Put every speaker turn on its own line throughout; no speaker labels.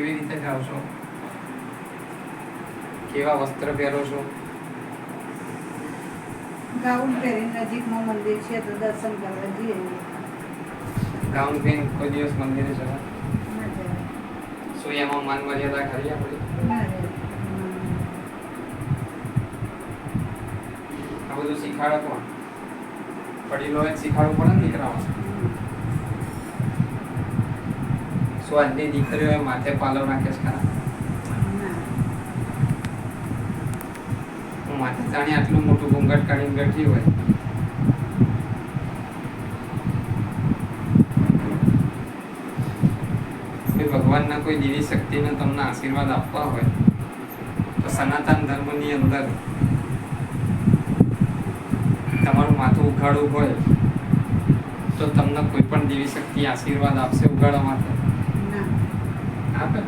કેવી રીતે જાઓ છો? કેવા વસ્ત્ર પહેરો છો?
ગાઉન પહેરી નજીકમાં મંદિર છે તો દર્શન કરવા જઈએ.
ગાઉન પહેરીને કોઈ દિવસ મંદિરે જવા? શું એમાં માન મર્યાદા ખરી આપણી?
ના.
આ બધું શીખાડે કોણ? વડીલોએ જ શીખાડવું પડે ને દીકરાઓને? શું આજની દીકરીઓએ માથે પાલવ નાખે છે ખરા માથે જાણે આટલું મોટું ઘૂંઘટ કાઢીને બેઠી હોય ભગવાનના કોઈ દેવી શક્તિને તમને આશીર્વાદ આપવા હોય, તો સનાતન ધર્મની અંદર તમારું માથું ઉઘાડવું હોય, તો તમને કોઈ પણ દેવી શક્તિ આશીર્વાદ આપશે ઉઘાડવા માટે. આપે?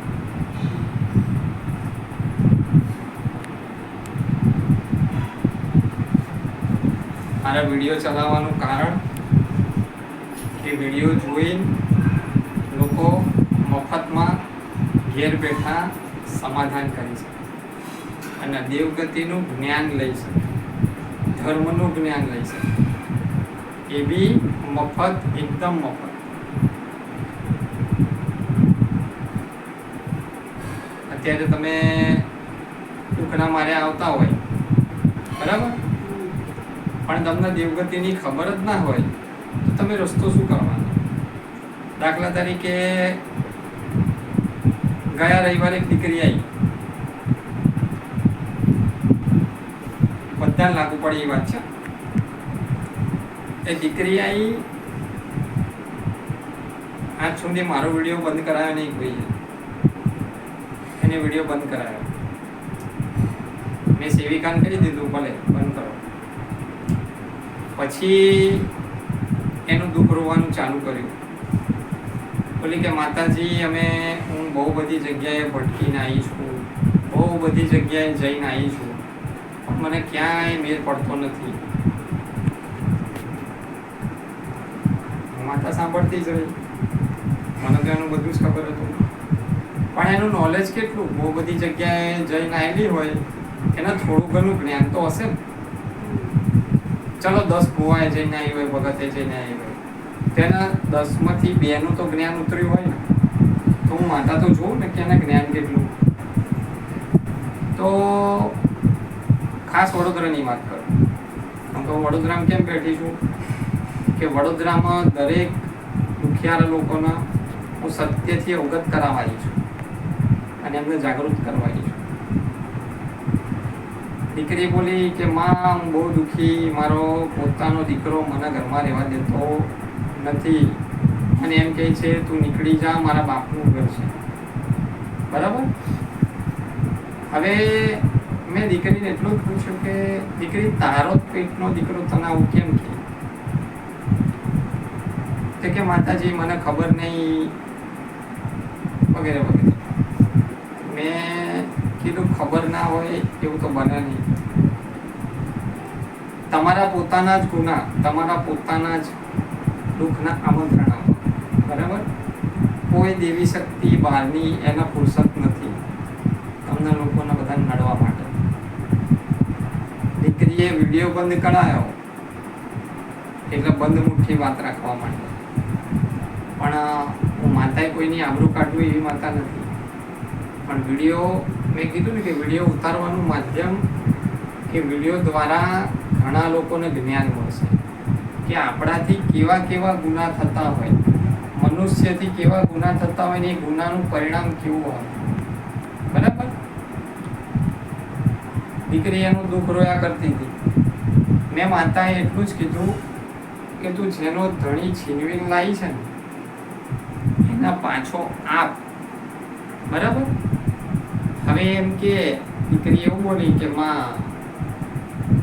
મારા વીડિયો ચલાવવાનું કારણ કે વીડિયો જોઈને લોકો મફતમાં ઘેર બેઠા સમાધાન કરી શકે. અને દેવગતિનું જ્ઞાન લઈ શકે. ધર્મનું જ્ઞાન લઈ શકે. એ બી મફત, એકદમ મફત. અત્યારે તમે ટુકડા મારે આવતા હોય. બરાબર? પણ તમને દેવગતિની ખબર જ ના હોય, તો તમે રસ્તો શું કરવાનો? દાખલા તરીકે, ગયા રવિવારે એક દીકરી આવી બધા લાગુ પડે એ વાત છે. એ દીકરી આવી આજ સુધી મારો વીડિયો બંધ કરાયો નહીં કોઈએ એને વીડિયો બંધ કરાયો. મેં સેવિકાને કહી દીધું, ભલે, બંધ કરો. પછી એનું દુઃખ રોવાનું ચાલુ કર્યું. બોલી કે, માતાજી, અમે, હું બહુ બધી જગ્યાએ ભટકીને આવી છું. બહુ બધી જગ્યાએ જઈને આવી છું. પણ મને ક્યાંય મેળ પડતો નથી. માતા સાંભળતી જ રહી. મને તો એનું બધું જ ખબર હતું. પણ એનું નોલેજ કેટલું? બહુ બધી જગ્યાએ જઈને આવેલી હોય, એના થોડું ઘણું જ્ઞાન તો હશે ને. ચલો દસ કુવાએ જઈને આવી હોય, ભગતે જઈને આવી હોય. તેના દસમાંથી બેનું તો જ્ઞાન ઉતર્યું હોય ને. તો હું માતા તો જોઉં ને કે એના જ્ઞાન કેટલું. તો ખાસ વડોદરાની વાત કરું. આમ તો વડોદરામાં કેમ બેઠી છું? કે વડોદરામાં દરેક દુખિયારા લોકોના હું સત્યથી અવગત કરાવવાની છું. અને એમને જાગૃત કરવાની દીકરી બોલી કે માં હું બહુ દુઃખી. મારો પોતાનો દીકરો મને ઘરમાં રહેવા દેતો નથી. અને એમ કહે છે, તું નીકળી જા, મારા બાપનું ઘર છે. બરાબર? હવે મેં દીકરીને એટલું જ પૂછ્યું કે, દીકરી, તારો પેટનો દીકરો તને આવું કેમ કે? કે, માતાજી, મને ખબર નહીં. વગેરે વગેરે. મેં કીધું ખબર ના હોય એવું તો બને નહીં. તમારા પોતાના જ ગુના, તમારા પોતાના જ દુઃખના આમંત્રણ. આપો બરાબર? કોઈ દેવી શક્તિ બહારની એના ફુરસત નથી. તમને લોકોને બધા નડવા માટે. દીકરીએ વીડિયો બંધ કરાયો. એટલે બંધ મુઠ્ઠી વાત રાખવા માટે પણ હું માતાએ કોઈની આબરૂ કાઢવું એવી માતા નથી. પણ વીડિયો મેં કીધું ને કે વીડિયો ઉતારવાનું માધ્યમ કે વીડિયો દ્વારા ઘણા લોકોને જ્ઞાન મળશે. કે આપણાથી કેવા કેવા ગુના થતા હોય, મનુષ્યથી કેવા ગુના થતા હોય ને એ ગુનાનું પરિણામ કેવું હોય બરાબર? દીકરી એનું દુઃખ રોયા કરતી હતી. મેં માતાએ એટલું જ કીધું કે તું જેનો ધણી છીનવીને લાવી છે ને, એના પાછો આપ. બરાબર? હવે એમ કે દીકરી એવું બોલી કે માં,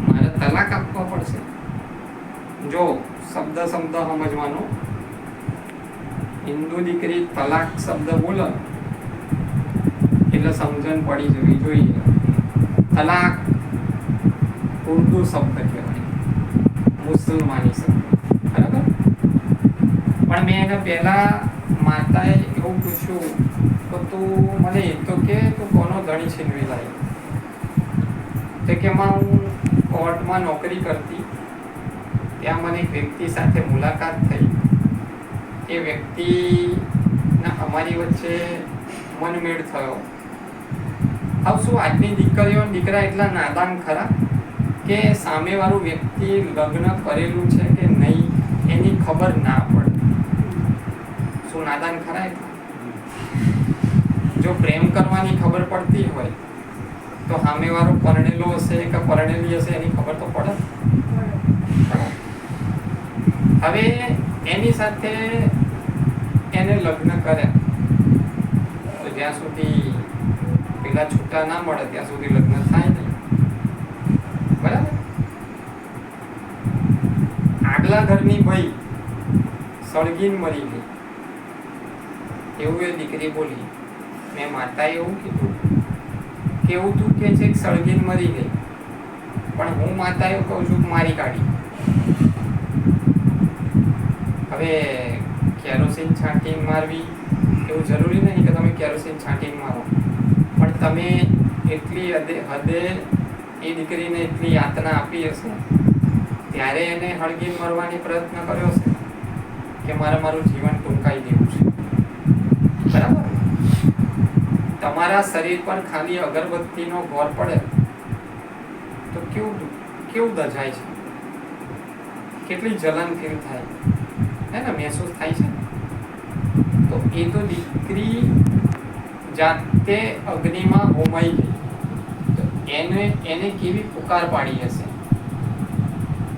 મારે તલાક આપવા પડશે. જો શબ્દ શબ્દ સમજવાનો. હિન્દુ દીકરી તલાક શબ્દ બોલે, એટલે સમજણ પડી જવી જોઈએ. તલાક ઉર્દુ શબ્દ કહેવાય. મુસલમાની શબ્દ. બરાબર? પણ મેં એને પહેલાં માતાએ એવું પૂછ્યું તો મને એ તો કે તું કોનો ધણી છીનવી લાવી તો કે માં હું કોર્ટમાં નોકરી કરતી. ત્યાં મને એક વ્યક્તિ સાથે મુલાકાત થઈ. એ વ્યક્તિના અમારી વચ્ચે મનમેળ થયો. હવે શું આજની દીકરીઓ દીકરા એટલા નાદાન ખરા? કે સામેવાળું વ્યક્તિ લગ્ન કરેલું છે કે નહીં, એની ખબર ના પડે. શું નાદાન ખરા એટલા? જો પ્રેમ કરવાની ખબર પડતી હોય, તો સામેવાળો પરણેલો હશે કે પરણેલી હશે એની ખબર તો પડે હવે એની સાથે એને લગ્ન કર્યા. તો જ્યાં સુધી પેલા છૂટા ના મળે, ત્યાં સુધી લગ્ન થાય નહીં. બરાબર? આગલા ઘરની ભાઈ સળગીને મરી ગઈ. એવું એ દીકરી બોલી. મેં માતાએ એવું કીધું કેવું તું કે છે કે સળગીને મરી ગઈ. પણ હું માતાએ કહું છું કે મારી કાઢી હવે કેરોસીન છાંટી મારવી એવું જરૂરી નહીં કે તમે કેરોસીન છાંટી મારો. પણ તમે એટલી હદે હદે એ દીકરીને એટલી યાતના આપી હશે, ત્યારે એને હળગી મરવાની પ્રયત્ન કર્યો હશે કે મારે મારું જીવન ટૂંકાઈ દેવું છે. બરાબર? તમારા શરીર પર ખાલી અગરબત્તીનો ગોર પડે તો કેવું કેવું દજાય છે? કેટલી જલન ફીલ થાય? હે ને, મહેસૂસ થાય છે? તો એ તો દીકરી જાતે અગ્નિમાં હોમાઈ ગઈ. તો એને એને કેવી પુકાર પાડી હશે?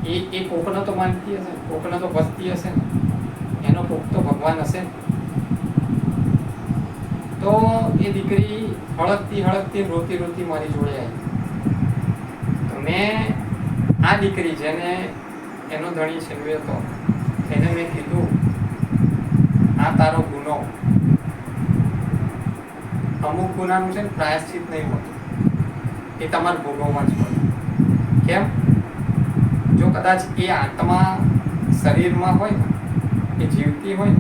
એ એ કોકનો તો માનતી હશે, કોકનો તો ભજતી હશે ને? એનો કોક તો ભગવાન હશે ને? તો એ દીકરી હળકતી હળકતી રોતી રોતી મારી જોડે આવી. તો મેં આ દીકરી જેને એનો ધણી છીનવ્યો હતો, એને મેં કીધું, આ તારો ગુનો. અમુક ગુનાનું છે ને પ્રાયશ્ચિત નહીં હોતું. એ તમારા ગુનોમાં જ પડે કેમ? જો કદાચ એ આત્મા શરીરમાં હોય ને, એ જીવતી હોય,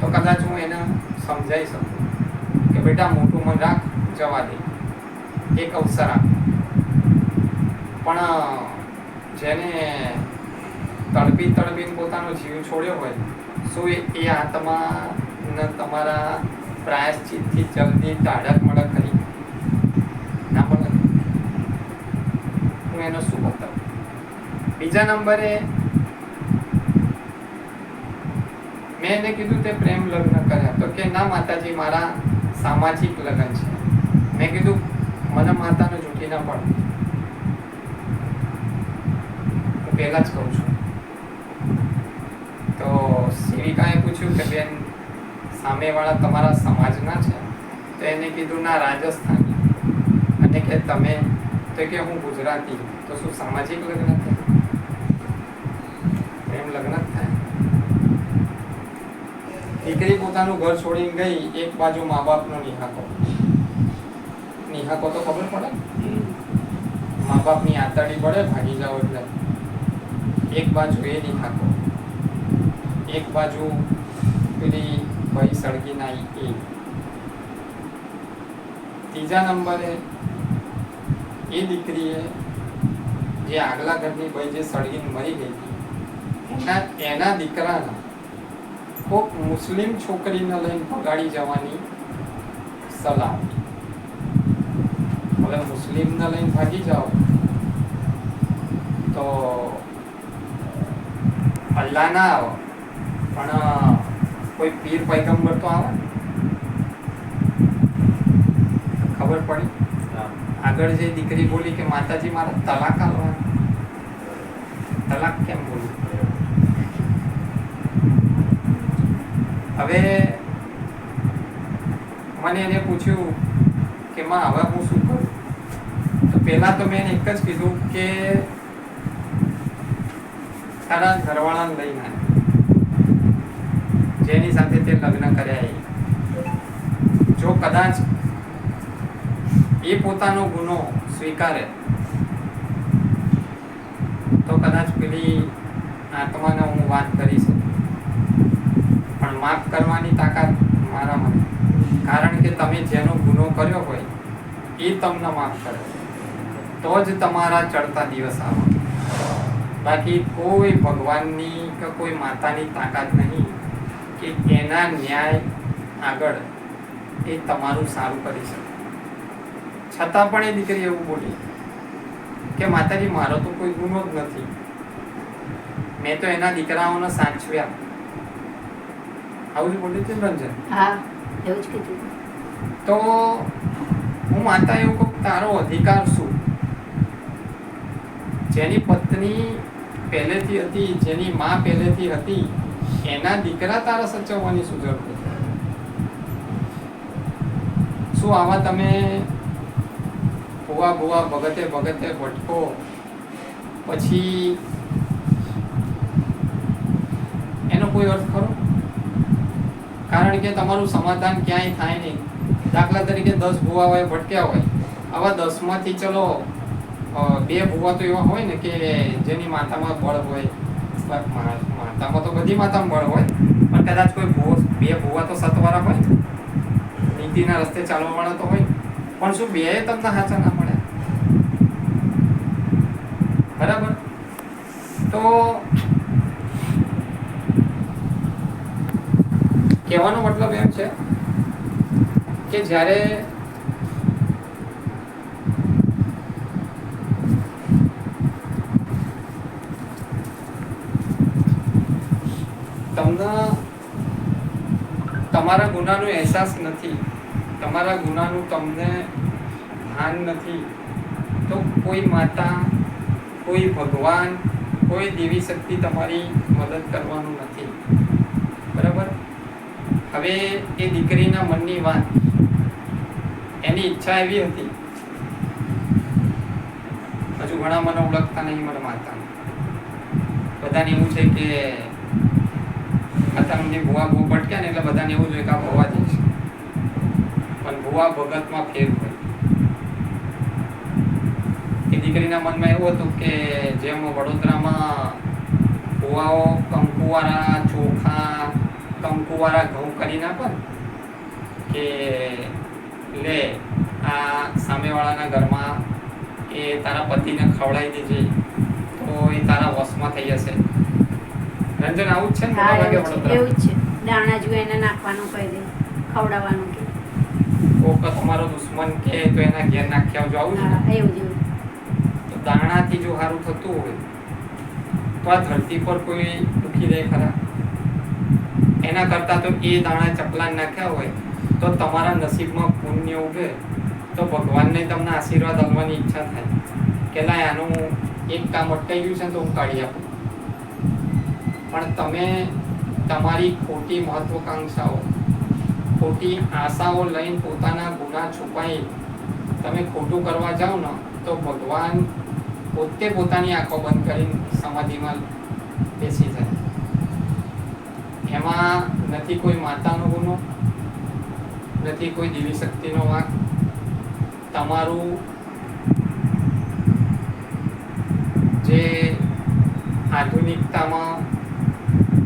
તો કદાચ હું એને સમજાવી શકું. કે બેટા મોટું મન રાખ, જવા દે. એક અવસર આપ. પણ, જેને તડપી તડપીને પોતાનો જીવ છોડ્યો હોય, શું એ આત્માને તમારા પ્રાયશ્ચિતથી જલ્દી ટાઢક મડક કરી? ના મળે હું એનો શું બતાવું? બીજા નંબરે, મેં એને કીધું તે પ્રેમ લગ્ન કર્યા. તો કે, ના, માતાજી, મારા સામાજિક લગ્ન છે. મેં કીધું, મને માતાને જૂઠી ના પડે. હું પહેલા જ કહું છું. તો સેવિકાએ પૂછ્યું કે, બેન, સામેવાળા તમારા સમાજના છે? તો એને કીધું, ના, રાજસ્થાની. અને કે, તમે? તો કે, હું ગુજરાતી. તો શું સામાજિક લગ્ન થાય પ્રેમ લગ્ન દીકરી પોતાનું ઘર છોડીને ગઈ, એક બાજુ મા બાપનો નિહાકો. નિહાકો તો ખબર પડે? મા બાપની આતડી પડે ભાગી જાઓ એટલે. એક બાજુ એ નિહાકો, એક બાજુ પેલી ભાઈ સળગી નાઈ એ. ત્રીજા નંબરે એ દીકરીએ જે આગલા ઘરની ભાઈ જે સળગીને મરી ગઈ હતી એના દીકરાના કોક મુસ્લિમ છોકરીને લઈને ભગાડી જવાની સલાહ. હવે મુસ્લિમને લઈને ભાગી જાઓ તો અલ્લાહ ના આવે. પણ કોઈ પીર પૈગંબર તો આવે? ખબર પડી? આગળ જે દીકરી બોલી કે માતાજી મારા તલાક આલવા તલાક કેમ બોલી? હવે મને એને પૂછ્યું કે, માં, હવે હું શું કરું? તો પહેલા તો મેં એક જ કીધું કે, તારા ઘરવાળાને લઈને આવ. જેની સાથે તે લગ્ન કર્યા એ. જો કદાચ એ પોતાનો ગુનો સ્વીકારે, તો કદાચ પેલી આત્માને હું વાત કરી માફ કરવાની તાકાત મારામાં. કારણ કે તમે જેનો ગુનો કર્યો હોય, એ તમને માફ કરે. તો જ તમારા ચડતા દિવસ આવે. બાકી કોઈ ભગવાનની કે કોઈ માતાની તાકાત નહીં કે એના ન્યાય આગળ એ તમારું સારું કરી શકે. છતાં પણ એ દીકરી એવું બોલી કે, માતાજી, મારો તો કોઈ ગુનો જ નથી. મેં તો એના દીકરાઓને સાચવ્યા. આવું જ બોલી હતી રંજન
હા એવું જ કીધું.
તો હું માતા એવું કહું તારો અધિકાર શું? જેની પત્ની પહેલેથી હતી જેની માં પહેલેથી હતી એના દીકરા તારા સચવવાની શું જરૂર? શું આવા તમે ભૂવા ભૂવા ભગતે ભગતે ભટકો? પછી એનો કોઈ અર્થ ખરો? કારણ કે તમારું સમાધાન ક્યાંય થાય નહીં. દાખલા તરીકે દસ ભૂવા હોય ભટક્યા હોય. આવા દસમાંથી ચલો બે ભૂવા તો એવા હોય ને કે જેની માતામાં બળ હોય. માથામાં તો બધી માતામાં બળ હોય, પણ કદાચ કોઈ ભૂવો, બે ભૂવા તો સતવારા હોય. નીતિના રસ્તે ચાલવાવાળા તો હોય. પણ શું બે તમને હાચા ના મળે? બરાબર? તો કહેવાનો મતલબ એમ છે કે જ્યારે તમને તમારા ગુનાનો અહેસાસ નથી, તમારા ગુનાનું તમને ભાન નથી, તો કોઈ માતા, કોઈ ભગવાન, કોઈ દેવી શક્તિ તમારી મદદ કરવાનું નથી. બરાબર? હવે એ દીકરીના મનની વાત. એની ઈચ્છા એવી હતી. હજુ ઘણા મને ઓળખતા નહીં મને માતા બધાને એવું છે કે અત્યારે મને ભુવા બહુ ભટક્યા ને એટલે બધાને એવું જોઈએ કે આ ભવા જ પણ ભુવા ભગતમાં ફેર હોય. એ દીકરીના મનમાં એવું હતું કે જેમ વડોદરામાં ભુવાઓ કંકુવાળા ચોખા કંકુવાળા ઘઉં કરી નાખો કે લે આ સામેવાળાના ઘરમાં એ તારા પતિને ખવડાવી દેજે તો એ તારા વશમાં થઈ જશે. રંજન આવું જ છે ને મોટા ભાગે વડોદરા?
એવું જ છે. દાણા જો એને નાખવાનું કહી દે ખવડાવવાનું કે
કોક તમારો દુશ્મન કે તો એના ઘેર નાખી આવજો આવું છે
એવું જ.
તો દાણાથી જો સારું થતું હોય તો આ ધરતી પર કોઈ દુખી રહે ખરા? એના કરતાં તો એ દાણા ચપલા નાખ્યા હોય, તો તમારા નસીબમાં પુણ્ય ઉભે તો ભગવાનને તમને આશીર્વાદ આપવાની ઈચ્છા થાય. કે લાય આનું એક કામ અટકાઈ ગયું છે ને તો હું કાઢી આપું. પણ તમે તમારી ખોટી મહત્વકાંક્ષાઓ, ખોટી આશાઓ લઈને પોતાના ગુના છુપાઈ, તમે ખોટું કરવા જાઓ ને, તો ભગવાન પોતે પોતાની આંખો બંધ કરીને સમાધિમાં બેસી જાય. એમાં નથી કોઈ માતાનો ગુનો, નથી કોઈ દેવી શક્તિનો વાંક. તમારું જે આધુનિકતામાં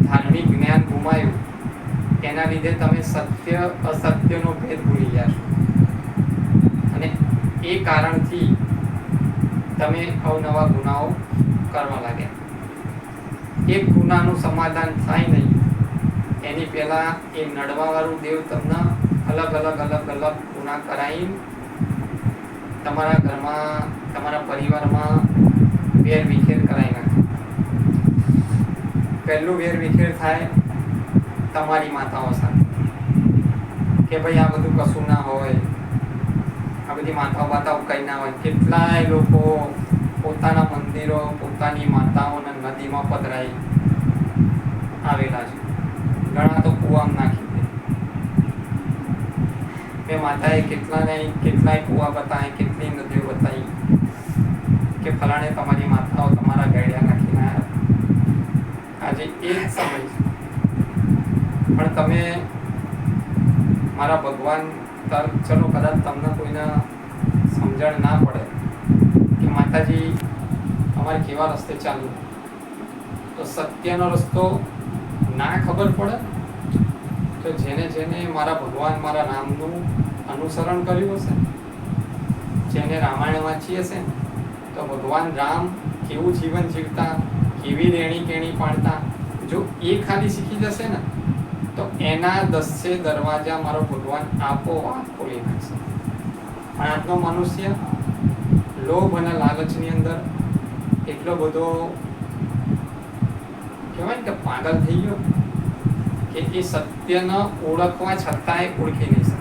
ધાર્મિક જ્ઞાન ગુમાયું, એના લીધે તમે સત્ય, અસત્યનો ભેદ ભૂલી ગયા છો. અને એ કારણથી તમે અવનવા ગુનાઓ કરવા લાગ્યા. એક ગુનાનું સમાધાન થાય નહીં. એની પહેલાં એ નડવાવાળું દેવ તમને અલગ અલગ અલગ અલગ ગુના કરાવી તમારા ઘરમાં, તમારા પરિવારમાં વેર વિખેર કરાવી નાખે. પહેલું વેર વિખેર થાય તમારી માતાઓ સાથે. કે ભાઈ આ બધું કશું ના હોય, આ બધી માતાઓ માતાઓ કંઈ ના હોય. કેટલાય લોકો પોતાના મંદિરો, પોતાની માતાઓને નદીમાં પધરાઈ આવેલા છે. ઘણા તો કૂવામાં નાખી દે. મેં માતાએ કેટલાને કેટલાય કૂવા બતાવ્યા કેટલી નદીઓ બતાવી કે ફલાણે તમારી માતાઓ તમારા ગળ્યા નાખીને આવ્યા આજે એ સમય છે. પણ તમે મારા ભગવાન તર, ચલો કદાચ તમને કોઈને સમજણ ના પડે કે માતાજી અમારે કેવા રસ્તે ચાલવું. તો સત્યનો રસ્તો ના ખબર પડે? તો જેને જેને મારા ભગવાન મારા નામનું અનુસરણ કર્યું હશે, જેને રામાયણ વાંચી હશે, તો ભગવાન રામ કેવું જીવન જીવતા, કેવી રેણી કેણી પાડતા, જો એ ખાલી શીખી જશે ને, તો એના દસે દરવાજા મારો ભગવાન આપો આપોઆપ ખોલી નાખશે. પણ આજનો મનુષ્ય, લોભ અને લાલચની અંદર એટલો બધો કહેવાય કે પાગલ થઈ ગયો. કે એ સત્યને ઓળખવા છતાંય ઓળખી નહીં શકે.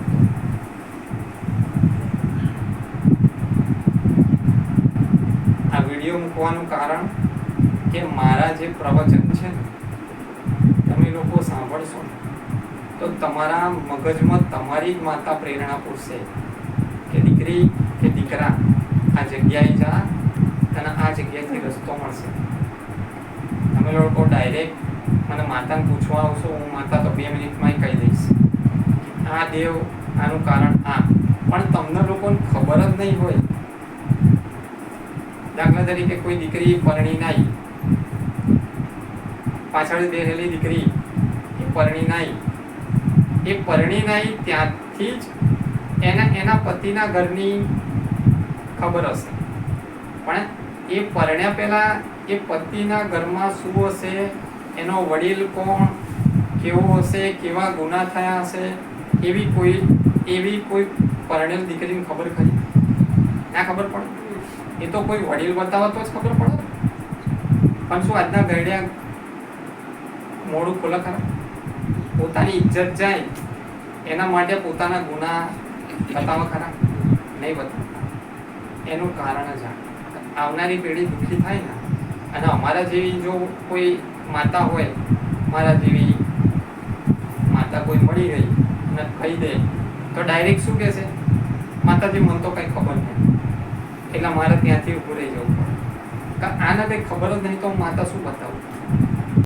આ વીડિયો મૂકવાનું કારણ કે મારા જે પ્રવચન છે તમે લોકો સાંભળશો તો તમારા મગજમાં તમારી જ માતા પ્રેરણા પૂરશે કે દીકરી કે દીકરા આ જગ્યાએ જા અને આ જગ્યાએથી રસ્તો મળશે. તમે લોકો ડાયરેક્ટ મને માતાને પૂછવા આવશો, હું માતા તો બે મિનિટમાં કહી દઈશ. આ દેવ, આનું કારણ આ. પણ તમને લોકોને ખબર જ નહીં હોય. દાખલા તરીકે કોઈ દીકરી પરણી નાઈ. પાછળ બેઠેલી દીકરી એ પરણી નાઈ. એ પરણી નાઈ ત્યાંથી જ એના એના પતિના ઘરની ખબર હશે. પણ એ પરણ્યા પહેલા એ પતિના ઘરમાં શું હશે? એનો વડીલ કોણ? કેવો હશે? કેવા ગુના થયા હશે? એવી કોઈ એવી કોઈ પરણેલ દીકરીને ખબર ખરી? ના ખબર પડે? એ તો કોઈ વડીલ બતાવે તો જ ખબર પડે. પણ શું આજના ગયડ્યા મોડું ખોલે ખરા? પોતાની ઇજ્જત જાય, એના માટે પોતાના ગુના બતાવે ખરા? નહીં બતાવતા. એનું કારણ જ આવનારી પેઢી દુઃખી થાય ને અને અમારા જેવી જો કોઈ માતા હોય, મારા જેવી માતા કોઈ મળી ગઈ અને કહી દે, તો ડાયરેક્ટ શું કહેશે? માતાજી, મને તો કંઈ ખબર નહીં એટલે મારે ત્યાંથી ઊભું રહી જવું પડે. આને કંઈ ખબર જ નહીં, તો માતા શું બતાવું?